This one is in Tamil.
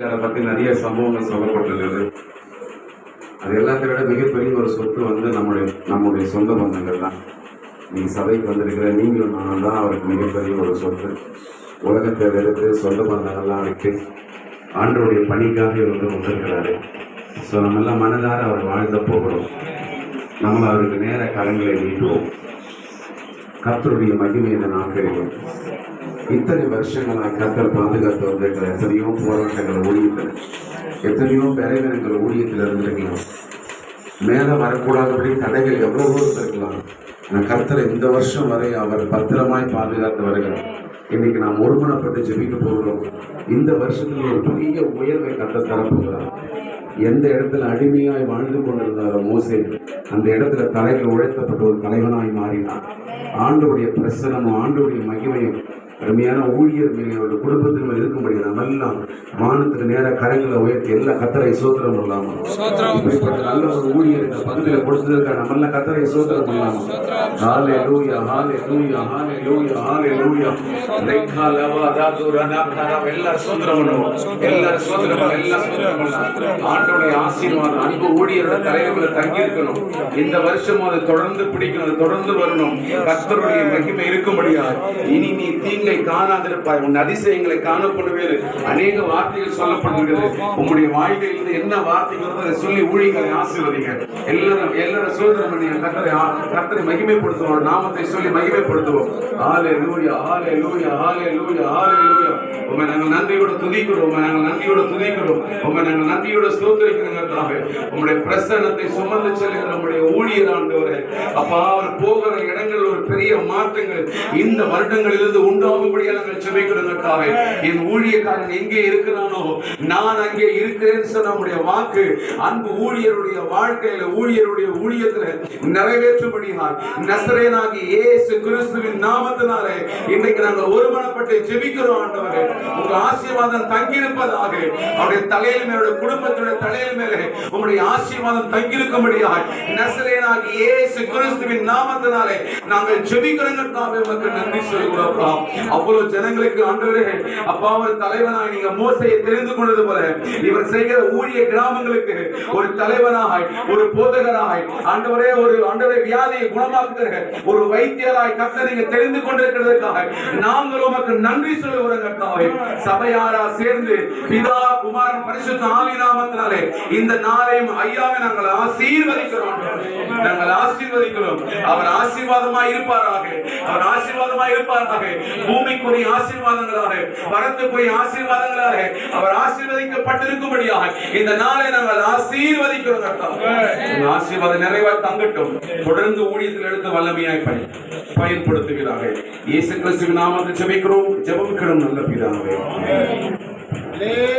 அதை பற்றி நிறைய சம்பவங்கள் சொல்லப்பட்டிருக்கிறது. அது எல்லாத்தை விட மிகப்பெரிய ஒரு சொத்து வந்து நம்முடைய நம்முடைய சொந்த பந்தங்கள் தான். நீங்கள் சபைக்கு வந்திருக்கிற நீங்களும் நானும் தான் அவருக்கு மிகப்பெரிய ஒரு சொத்து. உலகத்தை வெறுத்து சொந்த பந்தங்கள்லாம் விட்டு ஆண்டோடைய பணிக்காக இவர் வந்து வந்திருக்கிறாரு ஸோ நம்ம எல்லாம் மனதார அவர் வாழ்ந்த போகிறோம். நம்ம அவருக்கு நேர கரங்களை நீட்டுவோம். கத்தருடைய மகிமை இந்த இத்தனை வருஷங்களாக கத்தர் பாதுகாத்து வந்திருக்கிற எத்தனையோ போராட்டங்கள் ஊழியத்தில் எத்தனையோ பலவீனங்கள் ஊழியத்தில் இருந்திருக்கலாம். மேலே வரக்கூடாதபடி தடைகள் எவ்வளவோ இருந்திருக்கலாம். நான் கர்த்தரை இந்த வருஷம் வரை அவர் பத்திரமாய் பாதுகாத்து வருகிறார். இன்னைக்கு நாம் ஒருமனப்பட்டு ஜெபிக்க போகிறோம். இந்த வருஷத்தில் ஒரு பெரிய உயர்வை கத்த தரப்போகிறார். எந்த இடத்துல அடிமையாய் வாழ்ந்து கொண்டிருந்தாரோ மோசே அந்த இடத்துல தலைகள் உழைத்தப்பட்ட ஒரு தலைவனாய் மாறினார். ஆண்டோடைய பிரசனமும் ஆண்டோடைய மகிமையும் அருமையான ஊழியர் மேலே அவருடைய குடும்பத்தின் மேல் இருக்கும்படி எல்லாம் வானத்துக்கு நேர கரங்களை உயர்த்தி எல்லா கத்தரை சோத்திரம் இப்படிப்பட்ட நல்ல ஒரு ஊழியர் இந்த பகுதியில் கொடுத்ததற்காக நம்ம எல்லாம் கத்தரை சோத்திரம் பண்ணலாமா ஹாலே லூயா ஹாலே லூயா ஹாலே லூயா ஹாலே லூயா ரெக்கா லவா தாது ரனா கரா எல்லாரும் சோத்திரம் பண்ணுவோம் எல்லாரும் சோத்திரம் ஆண்டோடைய ஆசீர்வாதம் அன்பு ஊழியரோட தலைவர்களை தங்கி இருக்கணும் இந்த வருஷம் அதை தொடர்ந்து பிடிக்கணும் தொடர்ந்து வரணும். கர்த்தருடைய மகிமை இருக்கும்படியா இனி நீ தீங்கை நீங்கள் காணாதிருப்பாய். உன் அதிசயங்களை காணப்படுவேறு அநேக வார்த்தைகள் சொல்லப்படுகிறது உங்களுடைய வாழ்க்கையிலிருந்து என்ன வார்த்தைகள் அதை சொல்லி ஊழியர்களை ஆசீர்வதிங்க. எல்லாரும் எல்லாரும் சோதனை பண்ணி கத்தரை கத்தரை மகிமைப்படுத்துவோம். நாமத்தை சொல்லி மகிமைப்படுத்துவோம். ஆலே லூயா ஆலே லூயா ஆலே லூயா ஆலே லூயா உண்மை நாங்கள் நன்றியோட துதிக்கிறோம். உண்மை நாங்கள் நன்றியோட துதிக்கிறோம். உண்மை நாங்கள் நன்றியோட ஸ்தோத்திரிக்கிறோங்கிறதாக உங்களுடைய பிரசனத்தை சுமந்து செல்கிற நம்முடைய ஊழியர் ஆண்டவரே அப்பா அவர் போகிற இடங்கள் பெரிய மாற்றங்கள் இந்த வருடங்களிலிருந்து உண்டாகும்படியாக நாங்கள் செபிக்கிறோங்கிறதாக என் ஊழியக்காரன் எங்கே இருக்கிறானோ நான் அங்கே இருக்கிறேன்னு சொன்ன நம்முடைய வாக்கு அன்பு ஊழியருடைய வாழ்க்கையில ஊழியருடைய ஊழியத்துல நிறைவேற்றும்படியால் நசரேனாகி ஏசு கிறிஸ்துவின் நாமத்தினாலே இன்றைக்கு நாங்கள் ஒருமனப்பட்டு ஜெபிக்கிறோம் ஆண்டவரே. உங்க ஆசீர்வாதம் தங்கியிருப்பதாக. அவருடைய தலையில் மேல குடும்பத்துடைய தலையில் மேலே உங்களுடைய ஆசீர்வாதம் தங்கியிருக்கும்படியாக நசரேனாகி ஏசு கிறிஸ்துவின் நாமத்தினாலே நாங்கள் ஜெபிக்கிறோங்கிறதாவே உமக்கு நன்றி சொல்கிறோம் அவ்வளவு ஜனங்களுக்கு ஆண்டவரே அப்பா அவர் தலைவனாய் நீங்க மோசையை தெரிந்து கொண்டது போல இவர் செய்கிற ஊழிய கிராமங்களுக்கு ஒரு தலைவனாய் ஒரு போதகராய் ஆண்டவரே ஒரு ஆண்டவரே வியாதியை குணமாக்குகிற ஒரு வைத்தியராய் கத்த நீங்க தெரிந்து கொண்டிருக்கிறதுக்காக நாங்கள் உமக்கு நன்றி சொல்லுகிறோம் சபையாரா சேர்ந்து பிதா குமாரன் பரிசுத்த ஆவி நாமத்தினாலே இந்த நாளையும் ஐயாவை நாங்கள் ஆசீர்வதிக்கிறோம். ஆசீர்வதிக்கிறோம் அவர் ஆசீர்வாதமாய் இருப்பாராக. அவர் ஆசீர்வாதமாய் இருப்பாராக. பூமிக்குரிய ஆசீர்வாதங்களாக பரத்துக்குரிய ஆசீர்வாதங்களாக அவர் ஆசீர்வதிக்கப்பட்டிருக்கும்படியாக இந்த நாளை நாங்கள் ஆசீர்வதிக்கிறோம் ஆசீர்வாதம் நிறைவாய் தங்கட்டும். தொடர்ந்து ஊழியத்தில் எடுத்து வல்லமையாய் பயன் பயன்படுத்துகிறார்கள் இயேசு கிறிஸ்துவின் நாமத்தில் ஜெபிக்கிறோம். ஜெபம் கிடும் நல்ல பிதாவே.